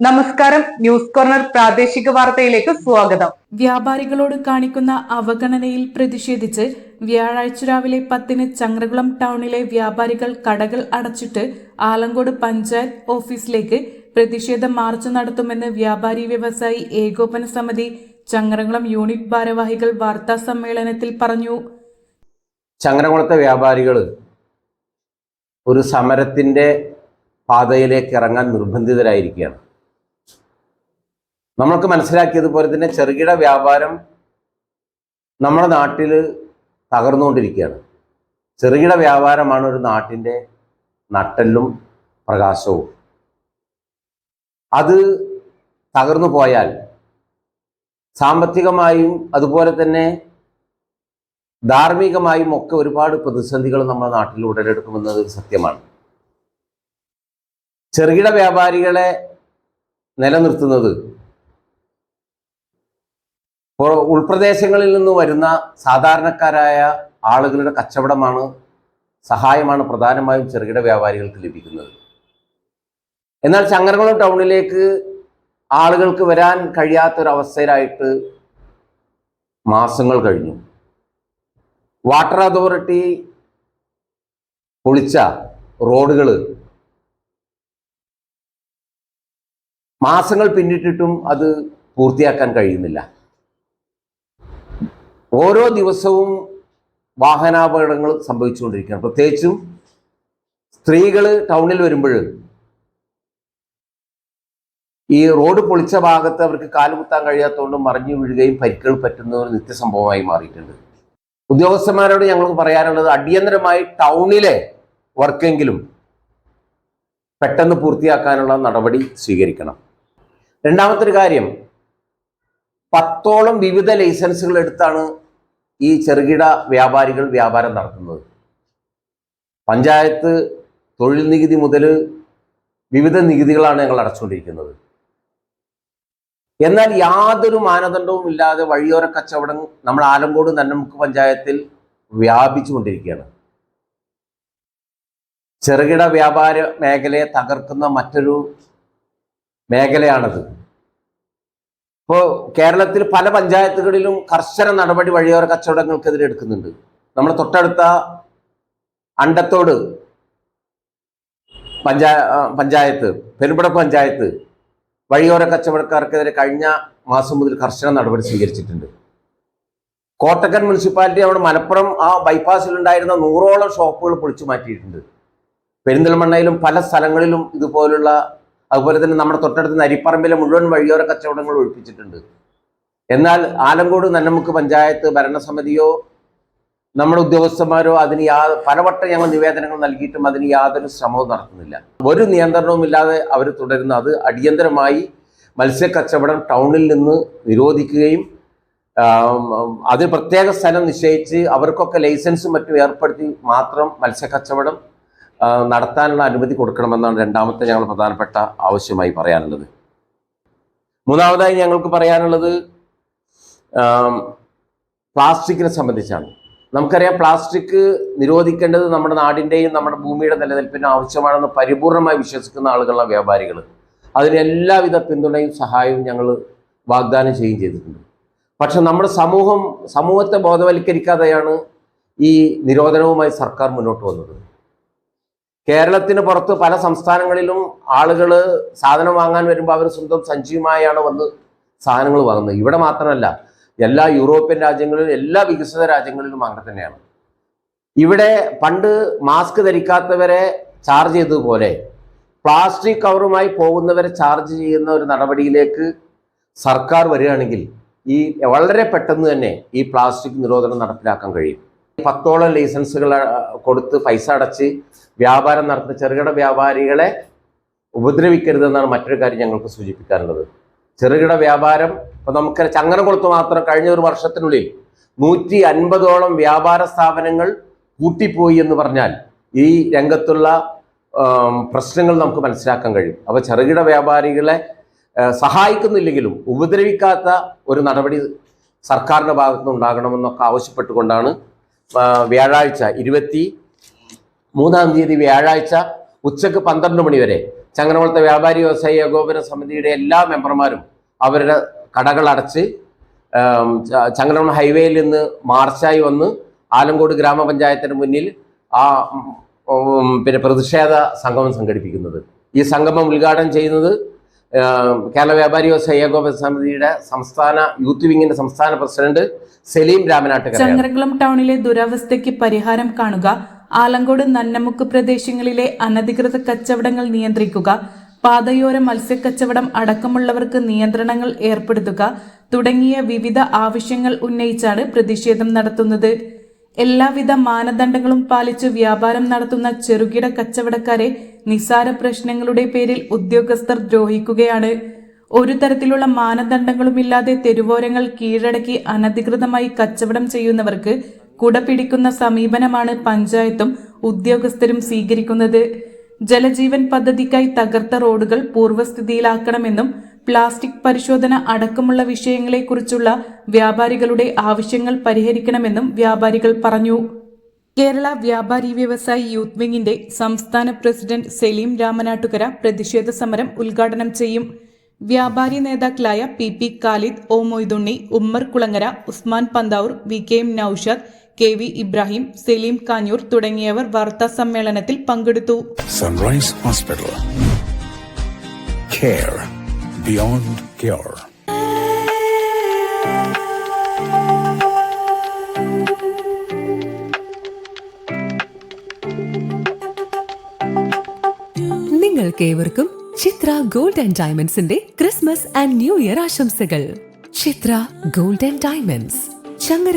നമസ്കാരം news corner പ്രാദേശിക വാർത്തയിലേക്ക് സ്വാഗതം. വ്യാപാരികളോട് കാണിക്കുന്ന അവഗണനയിൽ പ്രതിഷേധിച്ച് വ്യാഴാഴ്ച രാവിലെ പത്തിന് ചങ്ങരകുളം ടൗണിലെ വ്യാപാരികൾ കടകൾ അടച്ചിട്ട് ആലങ്കോട് പഞ്ചായത്ത് ഓഫീസിലേക്ക് പ്രതിഷേധ മാർച്ച് നടത്തുമെന്ന് വ്യാപാരി വ്യവസായി ഏകോപന സമിതി ചങ്ങരകുളം യൂണിറ്റ് ഭാരവാഹികൾ വാർത്താ സമ്മേളനത്തിൽ പറഞ്ഞു. ചങ്ങരകുളത്തെ വ്യാപാരികൾ ഒരു സമരത്തിന്റെ പാതയിലേക്ക് ഇറങ്ങാൻ നിർബന്ധിതരായിരിക്കുകയാണ്. നമ്മൾക്ക് മനസ്സിലാക്കിയതുപോലെ തന്നെ ചെറുകിട വ്യാപാരം നമ്മുടെ നാട്ടിൽ തകർന്നുകൊണ്ടിരിക്കുകയാണ്. ചെറുകിട വ്യാപാരമാണ് ഒരു നാട്ടിന്റെ നട്ടെല്ലും പ്രകാശവും. അത് തകർന്നു പോയാൽ സാമ്പത്തികമായും അതുപോലെ തന്നെ ധാർമ്മികമായും ഒക്കെ ഒരുപാട് പ്രതിസന്ധികൾ നമ്മുടെ നാട്ടിൽ ഉടലെടുക്കുമെന്നത് സത്യമാണ്. ചെറുകിട വ്യാപാരികളെ നിലനിർത്തുന്നത് ഉൾപ്രദേശങ്ങളിൽ നിന്ന് വരുന്ന സാധാരണക്കാരായ ആളുകളുടെ കച്ചവടമാണ് സഹായമാണ് പ്രധാനമായും ചെറുകിട വ്യാപാരികൾക്ക് ലഭിക്കുന്നത്. എന്നാൽ ചങ്ങരകുളം ടൗണിലേക്ക് ആളുകൾക്ക് വരാൻ കഴിയാത്തൊരവസ്ഥയിലായിട്ട് മാസങ്ങൾ കഴിഞ്ഞു. വാട്ടർ അതോറിറ്റി പൊളിച്ച റോഡുകൾ മാസങ്ങൾ പിന്നിട്ടിട്ടും അത് പൂർത്തിയാക്കാൻ കഴിയുന്നില്ല. ഓരോ ദിവസവും വാഹനാപകടങ്ങൾ സംഭവിച്ചുകൊണ്ടിരിക്കുകയാണ്. പ്രത്യേകിച്ചും സ്ത്രീകൾ ടൗണിൽ വരുമ്പോൾ ഈ റോഡ് പൊളിച്ച ഭാഗത്ത് അവർക്ക് കാലുകുത്താൻ കഴിയാത്തതുകൊണ്ട് മറിഞ്ഞു വീഴുകയും പരിക്കുകൾ പറ്റുന്ന ഒരു നിത്യസംഭവമായി മാറിയിട്ടുണ്ട്. ഉദ്യോഗസ്ഥന്മാരോട് ഞങ്ങൾക്ക് പറയാനുള്ളത് അടിയന്തരമായി ടൗണിലെ വർക്കെങ്കിലും പെട്ടെന്ന് പൂർത്തിയാക്കാനുള്ള നടപടി സ്വീകരിക്കണം. രണ്ടാമത്തെ കാര്യം പത്തോളം വിവിധ ലൈസൻസുകൾ എടുത്താണ് ഈ ചെറുകിട വ്യാപാരികൾ വ്യാപാരം നടത്തുന്നത്. പഞ്ചായത്ത് തൊഴിൽ നികുതി മുതൽ വിവിധ നികുതികളാണ് ഞങ്ങൾ അടച്ചുകൊണ്ടിരിക്കുന്നത്. എന്നാൽ യാതൊരു മാനദണ്ഡവും ഇല്ലാതെ വഴിയോര കച്ചവടം നമ്മൾ ആലങ്കോട് നന്നമുക്ക് പഞ്ചായത്തിൽ വ്യാപിച്ചുകൊണ്ടിരിക്കുകയാണ്. ചെറുകിട വ്യാപാര മേഖലയെ തകർക്കുന്ന മറ്റൊരു മേഖലയാണത്. ഇപ്പോൾ കേരളത്തിൽ പല പഞ്ചായത്തുകളിലും കർശന നടപടി വഴിയോര കച്ചവടങ്ങൾക്കെതിരെ എടുക്കുന്നുണ്ട്. നമ്മുടെ തൊട്ടടുത്ത അണ്ടത്തോട് പഞ്ചായ പഞ്ചായത്ത് പെരുമ്പട പഞ്ചായത്ത് വഴിയോര കച്ചവടക്കാർക്കെതിരെ കഴിഞ്ഞ മാസം മുതൽ കർശന നടപടി സ്വീകരിച്ചിട്ടുണ്ട്. കോട്ടക്കൻ മുനിസിപ്പാലിറ്റി അവിടെ മലപ്പുറം ആ ബൈപ്പാസിലുണ്ടായിരുന്ന നൂറോളം ഷോപ്പുകൾ പൊളിച്ചു മാറ്റിയിട്ടുണ്ട്. പെരിന്തൽമണ്ണയിലും പല സ്ഥലങ്ങളിലും ഇതുപോലുള്ള അതുപോലെ തന്നെ നമ്മുടെ തൊട്ടടുത്ത് നരിപ്പറമ്പിലെ മുഴുവൻ വഴിയോര കച്ചവടങ്ങൾ ഒഴിപ്പിച്ചിട്ടുണ്ട്. എന്നാൽ ആലങ്കോട് നന്നമുക്ക് പഞ്ചായത്ത് ഭരണസമിതിയോ നമ്മുടെ ഉദ്യോഗസ്ഥന്മാരോ അതിന് യാ പലവട്ടം ഞങ്ങൾ നിവേദനങ്ങൾ നൽകിയിട്ടും അതിന് യാതൊരു ശ്രമവും നടത്തുന്നില്ല. ഒരു നിയന്ത്രണവും ഇല്ലാതെ അവർ തുടരുന്ന. അത് അടിയന്തരമായി മത്സ്യക്കച്ചവടം ടൗണിൽ നിന്ന് നിരോധിക്കുകയും ആം, അത് പ്രത്യേക സ്ഥലം നിശ്ചയിച്ച് അവർക്കൊക്കെ ലൈസൻസും മറ്റും ഏർപ്പെടുത്തി മാത്രം മത്സ്യക്കച്ചവടം നടത്താനുള്ള അനുമതി കൊടുക്കണമെന്നാണ് രണ്ടാമത്തെ ഞങ്ങൾ പ്രധാനപ്പെട്ട ആവശ്യമായി പറയാനുള്ളത്. മൂന്നാമതായി ഞങ്ങൾക്ക് പറയാനുള്ളത് പ്ലാസ്റ്റിക്കിനെ സംബന്ധിച്ചാണ്. നമുക്കറിയാം പ്ലാസ്റ്റിക് നിരോധിക്കേണ്ടത് നമ്മുടെ നാടിന്റെയും നമ്മുടെ ഭൂമിയുടെ നിലനിൽപ്പിന് ആവശ്യമാണെന്ന് പരിപൂർണമായി വിശ്വസിക്കുന്ന ആളുകളാണ് വ്യാപാരികൾ അതിന് എല്ലാവിധ പിന്തുണയും സഹായവും ഞങ്ങൾ വാഗ്ദാനം ചെയ്യുകയും ചെയ്തിട്ടുണ്ട്. പക്ഷെ നമ്മുടെ സമൂഹം സമൂഹത്തെ ബോധവൽക്കരിക്കാതെയാണ് ഈ നിരോധനവുമായി സർക്കാർ മുന്നോട്ട് വന്നത്. കേരളത്തിന് പുറത്ത് പല സംസ്ഥാനങ്ങളിലും ആളുകൾ സാധനം വാങ്ങാൻ വരുമ്പോൾ അവർ സ്വന്തം സഞ്ചിയുമായാണ് വന്ന് സാധനങ്ങൾ വാങ്ങുന്നത്. ഇവിടെ മാത്രമല്ല എല്ലാ യൂറോപ്യൻ രാജ്യങ്ങളിലും എല്ലാ വികസിത രാജ്യങ്ങളിലും അങ്ങനെ തന്നെയാണ്. ഇവിടെ പണ്ട് മാസ്ക് ധരിക്കാത്തവരെ ചാർജ് ചെയ്തതുപോലെ പ്ലാസ്റ്റിക് കവറുമായി പോകുന്നവരെ ചാർജ് ചെയ്യുന്ന ഒരു നടപടിയിലേക്ക് സർക്കാർ വരികയാണെങ്കിൽ ഈ വളരെ പെട്ടെന്ന് തന്നെ ഈ പ്ലാസ്റ്റിക് നിരോധനം നടപ്പിലാക്കാൻ കഴിയും. പത്തോളം ലൈസൻസുകൾ കൊടുത്ത് പൈസ അടച്ച് വ്യാപാരം നടത്തുന്ന ചെറുകിട വ്യാപാരികളെ ഉപദ്രവിക്കരുതെന്നാണ് മറ്റൊരു കാര്യം ഞങ്ങൾക്ക് സൂചിപ്പിക്കാനുള്ളത്. ചെറുകിട വ്യാപാരം ഇപ്പൊ നമുക്ക് ചങ്ങനകുളത്ത് മാത്രം കഴിഞ്ഞ ഒരു വർഷത്തിനുള്ളിൽ നൂറ്റി അൻപതോളം വ്യാപാര സ്ഥാപനങ്ങൾ പൂട്ടിപ്പോയി എന്ന് പറഞ്ഞാൽ ഈ രംഗത്തുള്ള പ്രശ്നങ്ങൾ നമുക്ക് മനസ്സിലാക്കാൻ കഴിയും. അപ്പോൾ ചെറുകിട വ്യാപാരികളെ സഹായിക്കുന്നില്ലെങ്കിലും ഉപദ്രവിക്കാത്ത ഒരു നടപടി സർക്കാരിന്റെ ഭാഗത്തുനിന്ന് ഉണ്ടാകണമെന്നൊക്കെ ആവശ്യപ്പെട്ടുകൊണ്ടാണ് വ്യാഴാഴ്ച ഇരുപത്തി മൂന്നാം തീയതി വ്യാഴാഴ്ച ഉച്ചയ്ക്ക് പന്ത്രണ്ട് മണി വരെ ചങ്ങനകുളത്തെ വ്യാപാരി വ്യവസായി ഏകോപന സമിതിയുടെ എല്ലാ മെമ്പർമാരും അവരുടെ കടകൾ അടച്ച് ചങ്ങനകുളം ഹൈവേയിൽ നിന്ന് മാർച്ചായി വന്ന് ആലങ്കോട് ഗ്രാമപഞ്ചായത്തിന് മുന്നിൽ ആ പിന്നെ പ്രതിഷേധ സംഗമം സംഘടിപ്പിക്കുന്നത്. ഈ സംഗമം ഉദ്ഘാടനം ചെയ്യുന്നത് കേരള വ്യാപാരി വ്യവസായ ഏകോപന സമിതിയുടെ സംസ്ഥാന യൂത്ത് വിങ്ങിന്റെ സംസ്ഥാന പ്രസിഡന്റ് സലീം രാമനാട്ടുകാരൻ ചങ്ങരകുളം ടൗണിലെ ദുരവസ്ഥയ്ക്ക് പരിഹാരം കാണുക ആലങ്കോട് നന്നമുക്ക് പ്രദേശങ്ങളിലെ അനധികൃത കച്ചവടങ്ങൾ നിയന്ത്രിക്കുക പാതയോര മത്സ്യക്കച്ചവടം അടക്കമുള്ളവർക്ക് നിയന്ത്രണങ്ങൾ ഏർപ്പെടുത്തുക തുടങ്ങിയ വിവിധ ആവശ്യങ്ങൾ ഉന്നയിച്ചാണ് പ്രതിഷേധം നടത്തുന്നത്. എല്ലാവിധ മാനദണ്ഡങ്ങളും പാലിച്ച് വ്യാപാരം നടത്തുന്ന ചെറുകിട കച്ചവടക്കാരെ നിസാര പ്രശ്നങ്ങളുടെ പേരിൽ ഉദ്യോഗസ്ഥർ ദ്രോഹിക്കുകയാണ്. ഒരു തരത്തിലുള്ള മാനദണ്ഡങ്ങളുമില്ലാതെ തെരുവോരങ്ങൾ കീഴടക്കി അനധികൃതമായി കച്ചവടം ചെയ്യുന്നവർക്ക് കുട പിടിക്കുന്ന സമീപനമാണ് പഞ്ചായത്തും ഉദ്യോഗസ്ഥരും സ്വീകരിക്കുന്നത്. ജലജീവൻ പദ്ധതിക്കായി തകർത്ത റോഡുകൾ പൂർവസ്ഥിതിയിലാക്കണമെന്നും പ്ലാസ്റ്റിക് പരിശോധന അടക്കമുള്ള വിഷയങ്ങളെക്കുറിച്ചുള്ള വ്യാപാരികളുടെ ആവശ്യങ്ങൾ പരിഹരിക്കണമെന്നും വ്യാപാരികൾ പറഞ്ഞു. കേരള വ്യാപാരി വ്യവസായി യൂത്ത് വിങ്ങിന്റെ സംസ്ഥാന പ്രസിഡന്റ് സലീം രാമനാട്ടുകര പ്രതിഷേധ സമരം ഉദ്ഘാടനം ചെയ്യും. വ്യാപാരി നേതാക്കളായ P P Khalid O Moidunni Ummar Kulangara Usman Panthavoor V K M Noushad K V Ibrahim Salim Kanjoor തുടങ്ങിയവർ വാർത്താ സമ്മേളനത്തിൽ പങ്കെടുത്തു. Sunrise hospital care beyond cure. നിങ്ങൾക്കേവർക്കും ചിത്ര ഗോൾഡ് ആൻഡ് ഡയമണ്ട്സിന്റെ ക്രിസ്മസ് ആൻഡ് ന്യൂ ഇയർ ആശംസകൾ. Chitra gold and diamonds ചങ്ങര